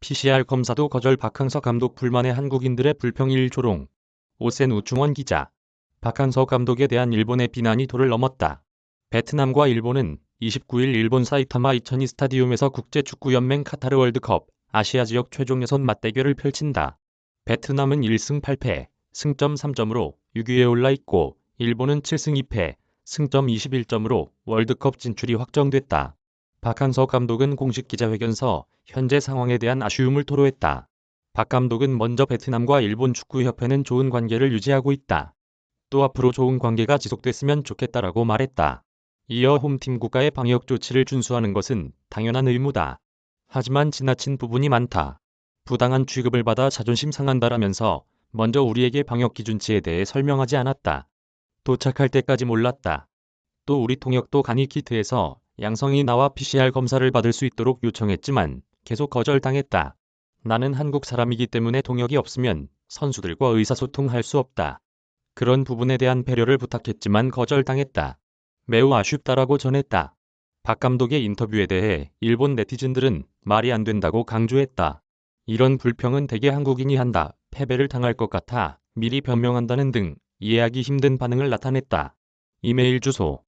PCR 검사도 거절 박항서 감독 불만의 한국인들의 불평 일 조롱. 오센 우충원 기자. 박항서 감독에 대한 일본의 비난이 도를 넘었다. 베트남과 일본은 29일 일본 사이타마 이천이 스타디움에서 국제축구연맹 카타르 월드컵 아시아 지역 최종 예선 맞대결을 펼친다. 베트남은 1승 8패, 승점 3점으로 6위에 올라 있고 일본은 7승 2패, 승점 21점으로 월드컵 진출이 확정됐다. 박항서 감독은 공식 기자회견서 현재 상황에 대한 아쉬움을 토로했다. 박 감독은 먼저 베트남과 일본 축구협회는 좋은 관계를 유지하고 있다. 또 앞으로 좋은 관계가 지속됐으면 좋겠다라고 말했다. 이어 홈팀 국가의 방역 조치를 준수하는 것은 당연한 의무다. 하지만 지나친 부분이 많다. 부당한 취급을 받아 자존심 상한다라면서 먼저 우리에게 방역 기준치에 대해 설명하지 않았다. 도착할 때까지 몰랐다. 또 우리 통역도 간이 키트에서 양성이 나와 PCR 검사를 받을 수 있도록 요청했지만 계속 거절당했다. 나는 한국 사람이기 때문에 통역이 없으면 선수들과 의사소통할 수 없다. 그런 부분에 대한 배려를 부탁했지만 거절당했다. 매우 아쉽다라고 전했다. 박 감독의 인터뷰에 대해 일본 네티즌들은 말이 안 된다고 강조했다. 이런 불평은 대개 한국인이 한다. 패배를 당할 것 같아 미리 변명한다는 등 이해하기 힘든 반응을 나타냈다. 이메일 주소